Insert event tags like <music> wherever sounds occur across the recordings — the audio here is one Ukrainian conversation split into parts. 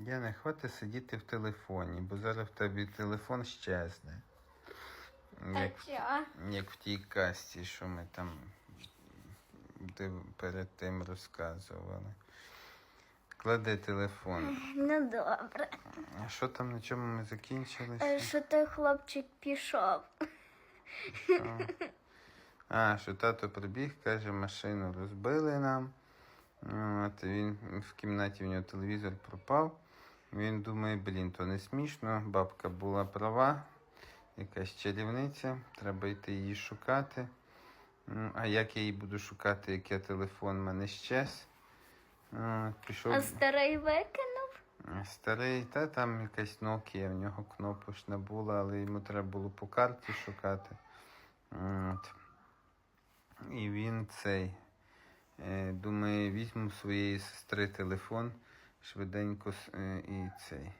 Діана, хватить сидіти в телефоні, бо зараз в тебе телефон щезне. Як, як в тій касті, що ми там перед тим розказували. Клади телефон. Ну добре. А що там, на чому ми Е, закінчилися? Що той хлопчик пішов? Що? А, що тато прибіг, каже, машину розбили нам. От, і він в кімнаті в нього телевізор пропав. Він думає, блін, то не смішно. Бабка була права, якась чарівниця, треба йти її шукати. Ну, А як я її буду шукати, як я телефон в мене щез? Пішов. А старий викинув? Старий, та там якась Nokia, в нього кнопочна була, але йому треба було по карті шукати. От. І він цей е, думає, візьму своєї сестри телефон швиденько е, і цей.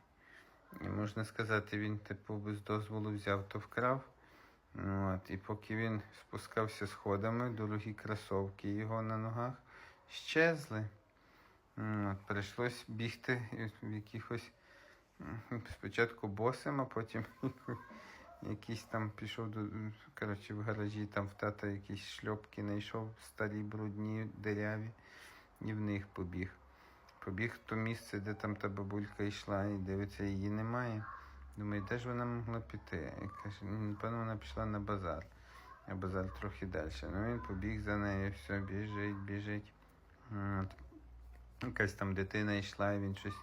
І можна сказати, він типу без дозволу взяв, то вкрав. От. І поки він спускався сходами, дорогі кросовки його на ногах щезли. М, От, прийшлось бігти в якихось спочатку босим, а потім <laughs> якийсь там пішов до. Коротше, в гаражі там в тата якісь шльопки знайшов старі, брудні, диряві, і в них побіг. Побіг в то місце, де там та бабулька йшла, і дивиться, її немає. Думаю, де ж вона могла піти? І каже, «Ну, напевно, вона пішла на базар. А базар трохи далі. Ну він побіг за нею, все, біжить, біжить. От. Якась там дитина йшла, і він щось.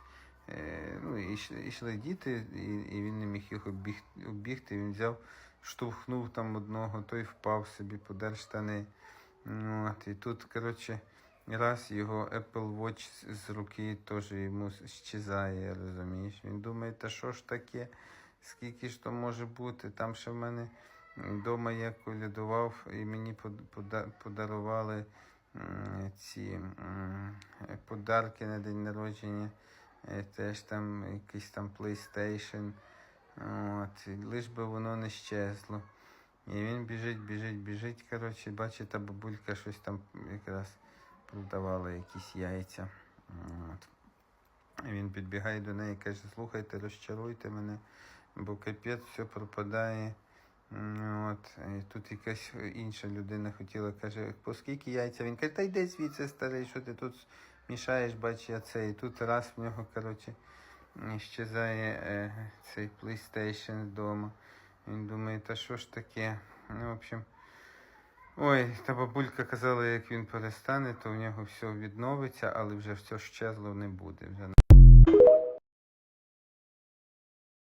Е, ну, і йшли, діти, і, і він не міг їх обіг, обігти. Він взяв, штовхнув там одного, той впав собі, подер штани. Ну, От, і тут, коротше, раз його Apple Watch з- руки теж йому щезає, розумієш. Він думає, та що ж таке, скільки ж то може бути? Там ще в мене вдома я колядував, і мені подарували ці подарки на день народження. Е, Теж там якийсь там PlayStation. От, лиш би воно не щезло. І він біжить, біжить, біжить. Коротше, бачить, та бабулька щось там якраз продавала якісь яйця. От. Він підбігає до неї і каже, слухайте, розчаруйте мене, бо капець все пропадає. Ну, От, і тут якась інша людина хотіла, каже, по скільки яйця? Він каже, та йди звідси, старий, що ти тут мішаєш, бач, я це. І тут раз в нього, коротше, щезає е, цей PlayStation вдома. Він думає, та що ж таке? Ну, в общем, Ой, та бабулька казала, як він перестане, то в нього все відновиться, але вже все щезло не буде. Вже...